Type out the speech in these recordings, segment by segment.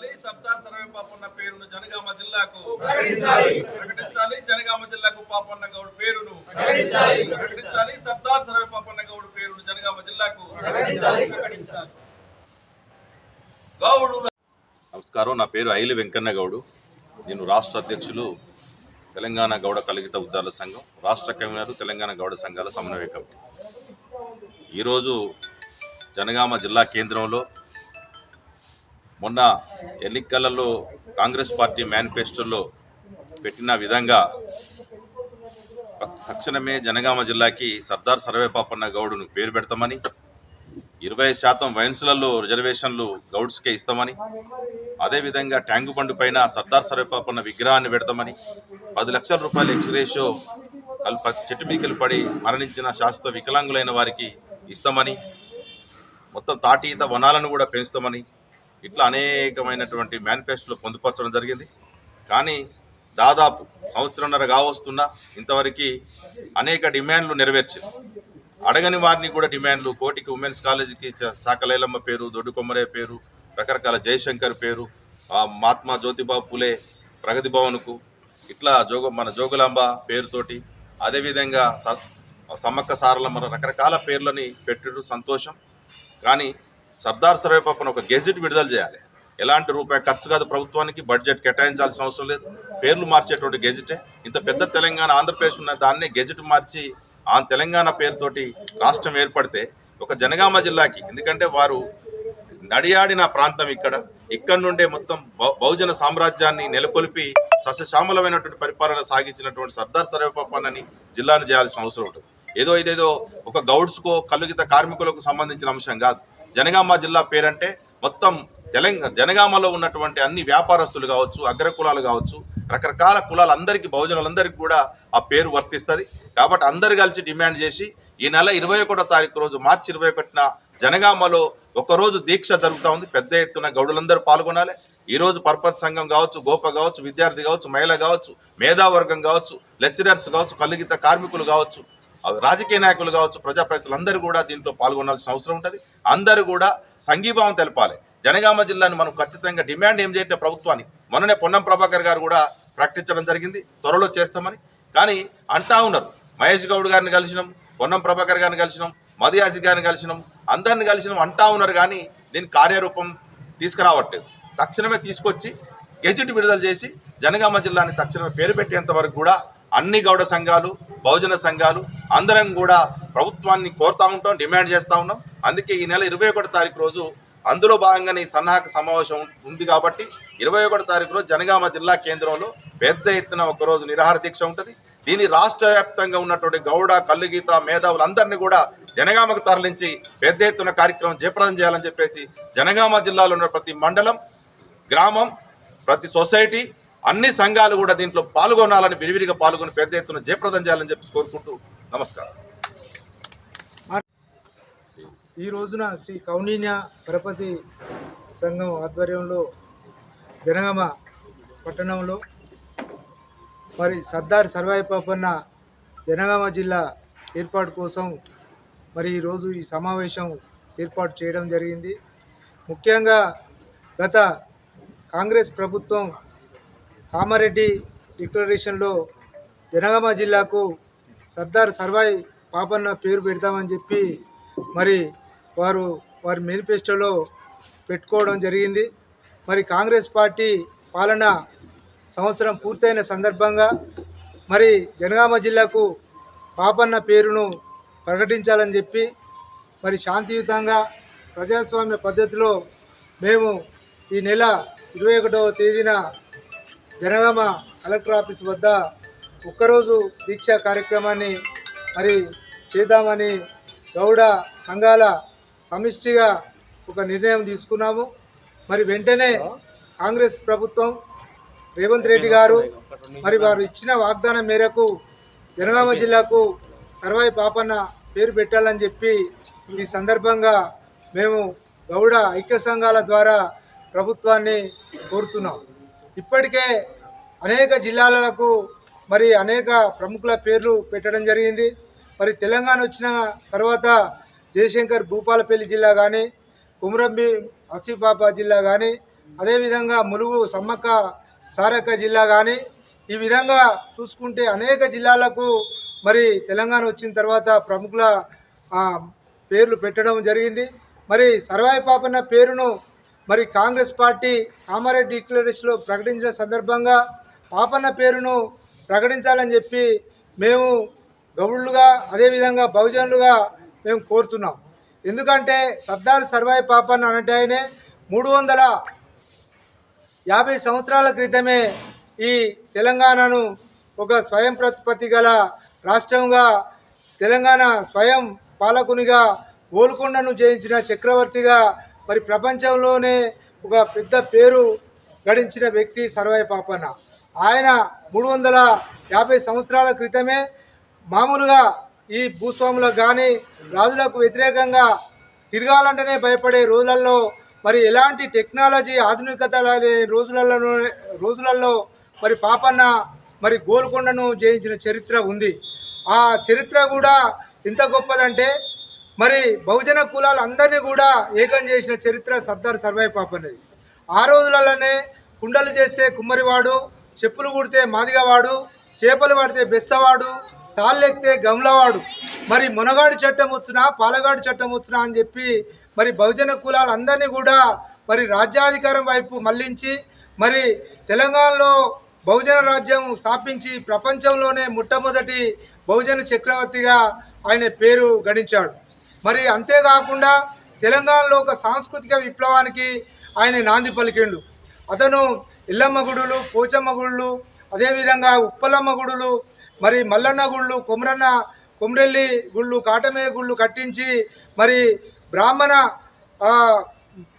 ప్రకటించాలి. సర్దార్ సర్వే పాపన్న పేరును జనగామ జిల్లాకు ప్రకటించాలి. ప్రకటించాలి. జనగామ జిల్లాకు పాపన్న గౌడ్ పేరును ప్రకటించాలి. ప్రకటించాలి. సర్దార్ సర్వే పాపన్న గౌడ్ పేరును జనగామ జిల్లాకు ప్రకటించాలి. ప్రకటించాలి. గౌడు నమస్కారం. నా పేరు ఐలి వెంకన్న గౌడు. నేను రాష్ట్ర అధ్యక్షులు తెలంగాణ గౌడ కలిగిత ఉద్దాల సంఘం రాష్ట్ర కన్వీనర్ తెలంగాణ గౌడ సంఘాల సమన్వయ కమిటీ. ఈరోజు జనగామ జిల్లా కేంద్రంలో మొన్న ఎన్నికలలో కాంగ్రెస్ పార్టీ మేనిఫెస్టోలో పెట్టిన విధంగా తక్షణమే జనగామ జిల్లాకి సర్దార్ సర్వేపాపన్న గౌడును పేరు పెడతామని ఇరవై శాతం వైన్స్లలో రిజర్వేషన్లు గౌడ్స్కే ఇస్తామని అదేవిధంగా ట్యాంకు బండు పైన సర్దార్ సర్వేపాపన్న విగ్రహాన్ని పెడతామని పది లక్షల రూపాయల ఎక్స్రేషో కల్ప చెట్టు మీకలు పడి మరణించిన శాశ్వత వికలాంగులైన వారికి ఇస్తామని మొత్తం తాటి ఈత వనాలను కూడా పెంచుతామని ఇట్లా అనేకమైనటువంటి మేనిఫెస్టోలు పొందుపరచడం జరిగింది. కానీ దాదాపు సంవత్సరంన్నర కావస్తున్నా ఇంతవరకు అనేక డిమాండ్లు నెరవేర్చింది అడగని వారిని కూడా డిమాండ్లు కోటికి ఉమెన్స్ కాలేజీకి చ- పేరు దొడ్డుకొమ్మరే పేరు రకరకాల జయశంకర్ పేరు మహాత్మా జ్యోతిబాబు పులే ప్రగతి భవన్కు ఇట్లా జోగ మన జోగులాంబ పేరుతోటి అదేవిధంగా సమ్మక్క సారలమ్మ రకరకాల పేర్లని పెట్టడం సంతోషం. కానీ సర్దార్ సర్వేపప్పను ఒక గెజెట్ విడుదల చేయాలి. ఎలాంటి రూపాయి ఖర్చు కాదు ప్రభుత్వానికి బడ్జెట్ కేటాయించాల్సిన అవసరం లేదు. పేర్లు మార్చేటువంటి గెజిటే. ఇంత పెద్ద తెలంగాణ ఆంధ్రప్రదేశ్ ఉన్న దాన్నే గెజెట్ మార్చి ఆ తెలంగాణ పేరుతోటి రాష్ట్రం ఏర్పడితే ఒక జనగామ జిల్లాకి ఎందుకంటే వారు నడియాడిన ప్రాంతం ఇక్కడ ఇక్కడ నుండే మొత్తం బహుజన సామ్రాజ్యాన్ని నెలకొల్పి సస్యశ్యామలమైనటువంటి పరిపాలన సాగించినటువంటి సర్దార్ సర్వేపప్పన్నని జిల్లాను చేయాల్సిన అవసరం ఉంటుంది. ఏదో ఇదేదో ఒక గౌడ్స్కో కలుగిత కార్మికులకు సంబంధించిన అంశం కాదు. జనగామ జిల్లా పేరంటే మొత్తం తెలంగాణ జనగామలో ఉన్నటువంటి అన్ని వ్యాపారస్తులు కావచ్చు అగ్రకులాలు కావచ్చు రకరకాల కులాలందరికీ బహుజనులందరికీ కూడా ఆ పేరు వర్తిస్తుంది. కాబట్టి అందరు కలిసి డిమాండ్ చేసి ఈ నెల ఇరవై ఒకటో తారీఖు రోజు మార్చి ఇరవై ఒకటిన జనగామలో ఒకరోజు దీక్ష జరుగుతూ ఉంది. పెద్ద ఎత్తున గౌడులందరూ పాల్గొనాలి. ఈ రోజు పర్పస్ సంఘం కావచ్చు గోప కావచ్చు విద్యార్థి కావచ్చు మహిళ కావచ్చు మేధావర్గం కావచ్చు లెక్చరర్స్ కావచ్చు కలిగిత కార్మికులు కావచ్చు రాజకీయ నాయకులు కావచ్చు ప్రజాప్రతినిధులందరూ కూడా దీంట్లో పాల్గొనాల్సిన అవసరం ఉంటుంది. అందరూ కూడా సంఘీభావం తెలపాలి. జనగామ జిల్లాని మనం ఖచ్చితంగా డిమాండ్ ఏం చేయంటే ప్రభుత్వాన్ని. మొన్ననే పొన్నం ప్రభాకర్ గారు కూడా ప్రకటించడం జరిగింది. త్వరలో చేస్తామని. కానీ అంటా ఉన్నారు. మహేష్ గౌడ్ గారిని కలిసినాం పొన్నం ప్రభాకర్ గారిని కలిసినాం మధుయాసి గారిని కలిసినాం అందరిని కలిసినాం అంటా ఉన్నారు కానీ దీని కార్యరూపం తీసుకురావట్లేదు. తక్షణమే తీసుకొచ్చి గెజెట్ విడుదల చేసి జనగామ జిల్లాని తక్షణమే పేరు పెట్టేంత వరకు కూడా అన్ని గౌడ సంఘాలు బహుజన సంఘాలు అందరం కూడా ప్రభుత్వాన్ని కోరుతా ఉంటాం డిమాండ్ చేస్తూ ఉన్నాం. అందుకే ఈ నెల ఇరవై ఒకటి తారీఖు రోజు అందులో భాగంగానే ఈ సన్నాహక సమావేశం ఉంది కాబట్టి ఇరవై ఒకటి తారీఖు రోజు జనగామ జిల్లా కేంద్రంలో పెద్ద ఎత్తున ఒకరోజు నిరాహార దీక్ష ఉంటుంది. దీని రాష్ట్ర వ్యాప్తంగా ఉన్నటువంటి గౌడ కల్లుగీత మేధావులందరినీ కూడా జనగామకు తరలించి పెద్ద ఎత్తున కార్యక్రమం జయప్రదం చేయాలని చెప్పేసి జనగామ జిల్లాలో ఉన్న ప్రతి మండలం గ్రామం ప్రతి సొసైటీ అన్ని సంఘాలు కూడా దీంట్లో పాల్గొనాలని విడివిడిగా పాల్గొని పెద్ద ఎత్తున జయప్రదం చేయాలని చెప్పి కోరుకుంటూ నమస్కారం. ఈ రోజున శ్రీ కౌనీన్య పరపతి సంఘం ఆధ్వర్యంలో జనగామ పట్టణంలో మరి సర్దార్ సర్వాయి పాపన్న జనగామ జిల్లా ఏర్పాటు కోసం మరి ఈరోజు ఈ సమావేశం ఏర్పాటు చేయడం జరిగింది. ముఖ్యంగా గత కాంగ్రెస్ ప్రభుత్వం కామారెడ్డి డిక్లరేషన్లో జనగామ జిల్లాకు సర్దార్ సర్వాయి పాపన్న పేరు పెడతామని చెప్పి మరి వారు వారి మేనిఫెస్టోలో పెట్టుకోవడం జరిగింది. మరి కాంగ్రెస్ పార్టీ పాలన సంవత్సరం పూర్తయిన సందర్భంగా మరి జనగామ జిల్లాకు పాపన్న పేరును ప్రకటించాలని చెప్పి మరి శాంతియుతంగా ప్రజాస్వామ్య పద్ధతిలో మేము ఈ నెల ఇరవై ఒకటవ తేదీన జనగామ కలెక్టర్ ఆఫీస్ వద్ద ఒక్కరోజు దీక్షా కార్యక్రమాన్ని మరి చేద్దామని గౌడ సంఘాల సమిష్టిగా ఒక నిర్ణయం తీసుకున్నాము. మరి వెంటనే కాంగ్రెస్ ప్రభుత్వం రేవంత్ రెడ్డి గారు మరి వారు ఇచ్చిన వాగ్దానం మేరకు జనగామ జిల్లాకు సర్వాయి పాపన్న పేరు పెట్టాలని చెప్పి ఈ సందర్భంగా మేము గౌడ ఐక్య సంఘాల ద్వారా ప్రభుత్వాన్ని కోరుతున్నాం. ఇప్పటికే అనేక జిల్లాలకు మరి అనేక ప్రముఖుల పేర్లు పెట్టడం జరిగింది. మరి తెలంగాణ వచ్చిన తర్వాత జయశంకర్ భూపాలపల్లి జిల్లా కానీ కుమరంబి ఆసిఫాబాద్ జిల్లా కానీ అదేవిధంగా ములుగు సమ్మక్క సారక్క జిల్లా కానీ ఈ విధంగా చూసుకుంటే అనేక జిల్లాలకు మరి తెలంగాణ వచ్చిన తర్వాత ప్రముఖుల పేర్లు పెట్టడం జరిగింది. మరి సర్వాయి పాపన్న పేరును మరి కాంగ్రెస్ పార్టీ కామారెడ్డి డిక్లరేషన్లో ప్రకటించిన సందర్భంగా పాపన్న పేరును ప్రకటించాలని చెప్పి మేము గౌడులుగా అదేవిధంగా బహుజనులుగా మేము కోరుతున్నాం. ఎందుకంటే సర్దార్ సర్వాయి పాపన్న అంటే ఆయనే మూడు వందల యాభై సంవత్సరాల క్రితమే ఈ తెలంగాణను ఒక స్వయం ప్రతిపత్తి గల రాష్ట్రంగా తెలంగాణ స్వయం పాలకునిగా గోల్కొండను జయించిన చక్రవర్తిగా మరి ప్రపంచంలోనే ఒక పెద్ద పేరు గడించిన వ్యక్తి సర్వాయి పాపన్న. ఆయన మూడు వందల యాభై సంవత్సరాల క్రితమే మామూలుగా ఈ భూస్వాములకు కానీ రాజులకు వ్యతిరేకంగా తిరగాలంటేనే భయపడే రోజులలో మరి ఎలాంటి టెక్నాలజీ ఆధునికత రోజులలో రోజులలో మరి పాపన్న మరి గోల్కొండను జయించిన చరిత్ర ఉంది. ఆ చరిత్ర కూడా ఎంత గొప్పదంటే మరి బహుజన కులాలు అందరినీ కూడా ఏకం చేసిన చరిత్ర సర్దార్ సర్వాయి పాపన్నది. ఆ రోజులలోనే కుండలు చేస్తే కుమ్మరివాడు చెప్పులు కుడితే మాదిగవాడు చేపలు పడితే బెస్సవాడు తాళ్ళెక్కితే గమలవాడు. మరి మునగాడు చట్టం వచ్చినా పాలగాడు చట్టం వచ్చినా అని చెప్పి మరి బహుజన కులాలు అందరినీ కూడా మరి రాజ్యాధికారం వైపు మళ్ళించి మరి తెలంగాణలో బహుజన రాజ్యం స్థాపించి ప్రపంచంలోనే మొట్టమొదటి బహుజన చక్రవర్తిగా ఆయన పేరు గడించాడు. మరి అంతేకాకుండా తెలంగాణలో ఒక సాంస్కృతిక విప్లవానికి ఆయన నాంది పలికిండు. అతను ఇల్లమ్మ గుడులు పోచమ్మ గుళ్ళు అదేవిధంగా ఉప్పలమ్మ గుడులు మరి మల్లన్న గుళ్ళు కొమరన్న కొమరెల్లి గుళ్ళు కాటమే గుళ్ళు కట్టించి మరి బ్రాహ్మణ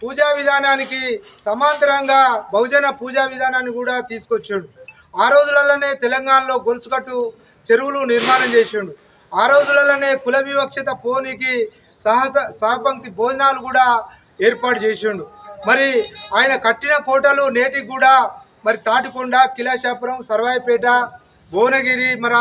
పూజా విధానానికి సమాంతరంగా బహుజన పూజా విధానాన్ని కూడా తీసుకొచ్చాడు. ఆ రోజులలోనే తెలంగాణలో గొలుసుకట్టు చెరువులు నిర్మాణం చేసిండు. ఆ రోజులలోనే కుల వివక్షత పోనీకి సహస సహపంక్తి భోజనాలు కూడా ఏర్పాటు చేసిండు. మరి ఆయన కట్టిన కోటలు నేటికి కూడా మరి తాటికొండ కిలాశాపురం సర్వాయిపేట భువనగిరి మన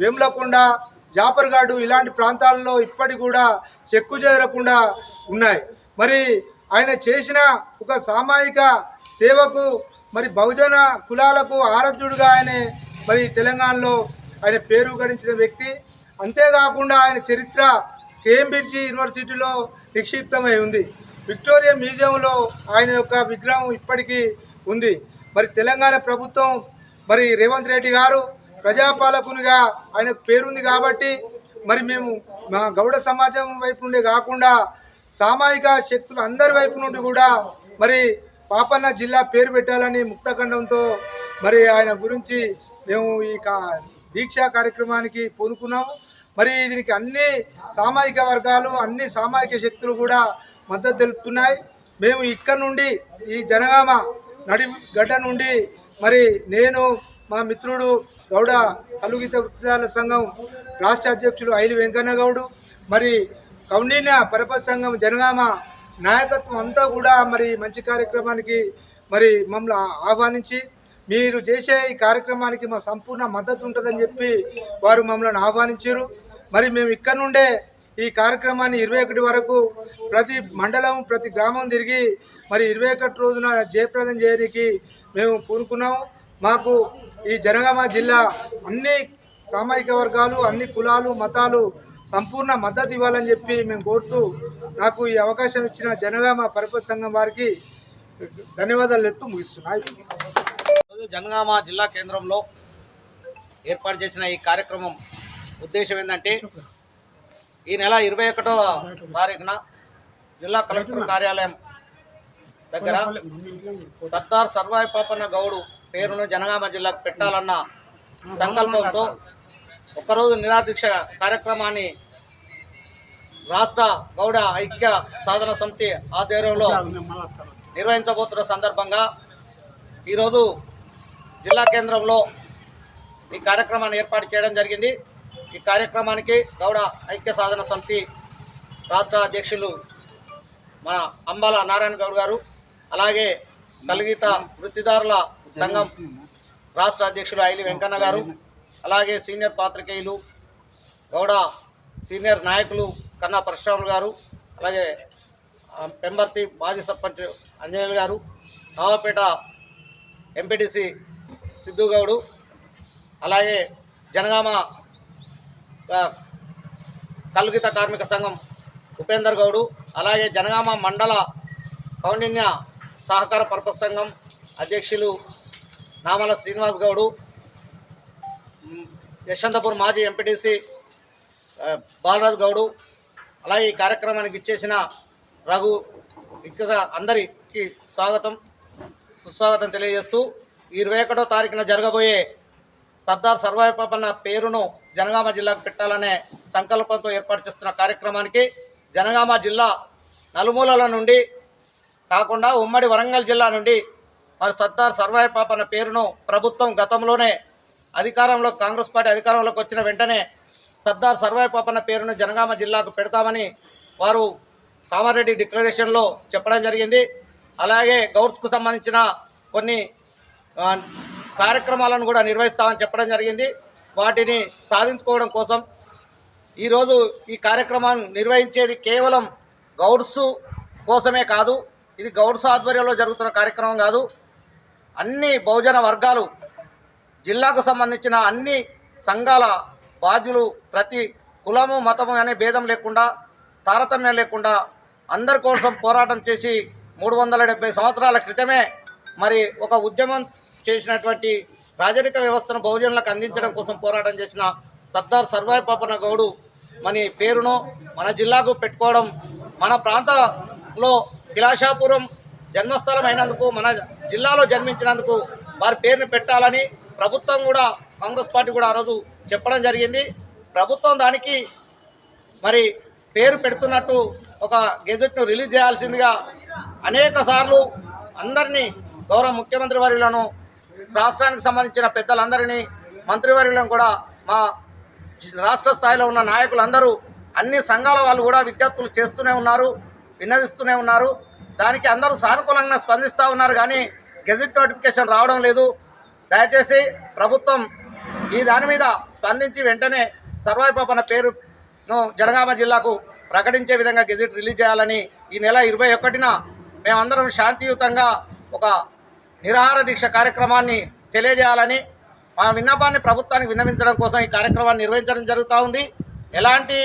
వేములకొండ జాపర్గాడు ఇలాంటి ప్రాంతాల్లో ఇప్పటి కూడా చెక్కు చెదరకుండా ఉన్నాయి. మరి ఆయన చేసిన ఒక సామాజిక సేవకు మరి బహుజన కులాలకు ఆరాధ్యుడిగా ఆయన మరి తెలంగాణలో ఆయన పేరు గడించిన వ్యక్తి. అంతేకాకుండా ఆయన చరిత్ర కేంబ్రిడ్జ్ యూనివర్సిటీలో నిక్షిప్తమై ఉంది. విక్టోరియా మ్యూజియంలో ఆయన యొక్క విగ్రహం ఇప్పటికీ ఉంది. మరి తెలంగాణ ప్రభుత్వం మరి రేవంత్ రెడ్డి గారు ప్రజాపాలకునిగా ఆయనకు పేరుంది కాబట్టి మరి మేము మా గౌడ సమాజం వైపు నుండి కాకుండా సామాజిక శక్తులు అందరి వైపు నుండి కూడా మరి పాపన్న జిల్లా పేరు పెట్టాలని ముక్తఖండంతో మరి ఆయన గురించి మేము ఈ కా దీక్షా కార్యక్రమానికి పూనుకున్నాము. మరి దీనికి అన్ని సామాజిక వర్గాలు అన్ని సామాజిక శక్తులు కూడా మద్దతు తెలుపుతున్నాయి. మేము ఇక్కడ నుండి ఈ జనగామ నడి గడ్డ నుండి మరి నేను మా మిత్రుడు గౌడ కలుగిత వృత్తిదారుల సంఘం రాష్ట్ర అధ్యక్షుడు ఐలి వెంకన్న గౌడు మరి కౌండిన్య పరపతి సంఘం జనగామ నాయకత్వం అంతా కూడా మరి మంచి కార్యక్రమానికి మరి మమ్మల్ని ఆహ్వానించి మీరు చేసే ఈ కార్యక్రమానికి మా సంపూర్ణ మద్దతు ఉంటుందని చెప్పి వారు మమ్మల్ని ఆహ్వానించారు. మరి మేము ఇక్కడ నుండే ఈ కార్యక్రమాన్ని ఇరవై ఒకటి వరకు ప్రతి మండలం ప్రతి గ్రామం తిరిగి మరి ఇరవై ఒకటి రోజున జయప్రదం చేయడానికి మేము పూనుకున్నాము మాకు ఈ జనగామ జిల్లా అన్ని సామాజిక వర్గాలు అన్ని కులాలు మతాలు సంపూర్ణ మద్దతు ఇవ్వాలని చెప్పి మేము కోరుతూ నాకు ఈ అవకాశం ఇచ్చిన జనగామ పరిపతి సంఘం వారికి ధన్యవాదాలు చెప్తూ ముగిస్తున్నాయి. జనగామ జిల్లా కేంద్రంలో ఏర్పాటు చేసిన ఈ కార్యక్రమం ఉద్దేశం ఏంటంటే ఈ నెల ఇరవై ఒకటో తారీఖున జిల్లా కలెక్టర్ కార్యాలయం దగ్గర సర్దార్ సర్వాయి పాపన్న గౌడు పేరును జనగామ జిల్లాకు పెట్టాలన్న సంకల్పంతో ఒక్కరోజు నిరాదీక్ష కార్యక్రమాన్ని రాష్ట్ర గౌడ ఐక్య సాధన సమితి ఆధ్వర్యంలో నిర్వహించబోతున్న సందర్భంగా ఈరోజు జిల్లా కేంద్రంలో ఈ కార్యక్రమాన్ని ఏర్పాటు చేయడం జరిగింది. ఈ కార్యక్రమానికి గౌడ ఐక్య సాధన సమితి రాష్ట్ర అధ్యక్షులు మన అంబాల నారాయణ గౌడ్ గారు అలాగే కలిగీత వృత్తిదారుల సంఘం రాష్ట్ర అధ్యక్షులు ఐలి వెంకన్న గారు అలాగే సీనియర్ పాత్రికేయులు గౌడ సీనియర్ నాయకులు కన్నా పరశురాములు గారు అలాగే పెంబర్తి మాజీ సర్పంచ్ అంజనేయులు గారు నవాపేట ఎంపీటీసీ సిద్ధుగౌడు అలాగే జనగామ కలుగిత కార్మిక సంఘం ఉపేందర్ గౌడు అలాగే జనగామ మండల కౌండిన్య సహకార పర్పస్ సంఘం అధ్యక్షులు నామల శ్రీనివాస్ గౌడు యశ్వంతపూర్ మాజీ ఎంపీటీసీ బాలరాజు గౌడు అలాగే ఈ కార్యక్రమానికి ఇచ్చేసిన రఘు ఇక్కడ అందరికీ స్వాగతం సుస్వాగతం తెలియజేస్తూ ఇరవై ఒకటో తారీఖున జరగబోయే సర్దార్ సర్వాయపన్న పేరును జనగామ జిల్లాకు పెట్టాలనే సంకల్పంతో ఏర్పాటు చేస్తున్న కార్యక్రమానికి జనగామ జిల్లా నలుమూలల నుండి కాకుండా ఉమ్మడి వరంగల్ జిల్లా నుండి మరి సర్దార్ సర్వాయి పాపన్న పేరును ప్రభుత్వం గతంలోనే అధికారంలో కాంగ్రెస్ పార్టీ అధికారంలోకి వచ్చిన వెంటనే సర్దార్ సర్వాయి పాపన్న పేరును జనగామ జిల్లాకు పెడతామని వారు కామారెడ్డి డిక్లరేషన్లో చెప్పడం జరిగింది. అలాగే గౌడ్స్కు సంబంధించిన కొన్ని కార్యక్రమాలను కూడా నిర్వహిస్తామని చెప్పడం జరిగింది. వాటిని సాధించుకోవడం కోసం ఈరోజు ఈ కార్యక్రమాన్ని నిర్వహించేది కేవలం గౌడ్స్ కోసమే కాదు ఇది గౌడ్స్ ఆధ్వర్యంలో జరుగుతున్న కార్యక్రమం కాదు. అన్ని బహుజన వర్గాలు జిల్లాకు సంబంధించిన అన్ని సంఘాల బాధ్యులు ప్రతి కులము మతము అనే భేదం లేకుండా తారతమ్యం లేకుండా అందరి కోసం పోరాటం చేసి మూడు వందల సంవత్సరాల క్రితమే మరి ఒక ఉద్యమం చేసినటువంటి రాజరిక వ్యవస్థను బహుజనులకు అందించడం కోసం పోరాటం చేసిన సర్దార్ సర్వాయి పాపన గౌడు మన పేరును మన జిల్లాకు పెట్టుకోవడం మన ప్రాంతంలో కిలాషాపురం జన్మస్థలం అయినందుకు మన జిల్లాలో జన్మించినందుకు వారి పేరుని పెట్టాలని ప్రభుత్వం కూడా కాంగ్రెస్ పార్టీ కూడా ఆ రోజు చెప్పడం జరిగింది. ప్రభుత్వం దానికి మరి పేరు పెడుతున్నట్టు ఒక గెజెట్ను రిలీజ్ చేయాల్సిందిగా అనేక సార్లు అందరినీ గౌరవ ముఖ్యమంత్రి వర్యులను రాష్ట్రానికి సంబంధించిన పెద్దలందరినీ మంత్రివర్యులను కూడా మా రాష్ట్ర స్థాయిలో ఉన్న నాయకులందరూ అన్ని సంఘాల వాళ్ళు కూడా విజ్ఞప్తులు చేస్తూనే ఉన్నారు విన్నవిస్తూనే ఉన్నారు. దానికి అందరూ సానుకూలంగా స్పందిస్తూ ఉన్నారు కానీ గెజిట్ నోటిఫికేషన్ రావడం లేదు. దయచేసి ప్రభుత్వం ఈ దాని మీద స్పందించి వెంటనే సర్వాయి పేరును జనగామ జిల్లాకు ప్రకటించే విధంగా గెజిట్ రిలీజ్ చేయాలని ఈ నెల ఇరవై ఒకటిన మేమందరం శాంతియుతంగా ఒక నిరాహార దీక్ష కార్యక్రమాన్ని తెలియజేయాలని మా విన్నపాన్ని ప్రభుత్వానికి విన్నవించడం కోసం ఈ కార్యక్రమాన్ని నిర్వహించడం జరుగుతూ ఉంది. ఎలాంటి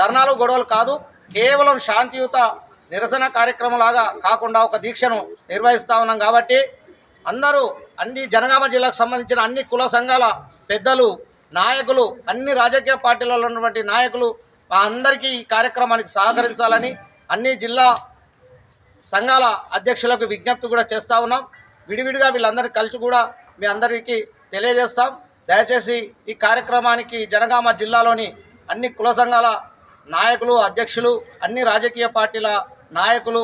ధర్నాలు గొడవలు కాదు. కేవలం శాంతియుత నిరసన కార్యక్రమంలాగా కాకుండా ఒక దీక్షను నిర్వహిస్తూ ఉన్నాం కాబట్టి అందరూ అన్ని జనగామ జిల్లాకు సంబంధించిన అన్ని కుల సంఘాల పెద్దలు నాయకులు అన్ని రాజకీయ పార్టీలలో ఉన్నటువంటి నాయకులు మా అందరికీ ఈ కార్యక్రమానికి సహకరించాలని అన్ని జిల్లా సంఘాల అధ్యక్షులకు విజ్ఞప్తి కూడా చేస్తూ ఉన్నాం. విడివిడిగా వీళ్ళందరికీ కలిసి కూడా మీ అందరికీ తెలియజేస్తాం. దయచేసి ఈ కార్యక్రమానికి జనగామ జిల్లాలోని అన్ని కుల సంఘాల నాయకులు అధ్యక్షులు అన్ని రాజకీయ పార్టీల నాయకులు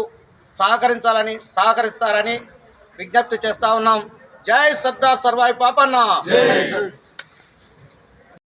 సహకరించాలని సహకరిస్తారని విజ్ఞప్తి చేస్తా ఉన్నాం. జై సర్దార్ సర్వాయి పాపన్న!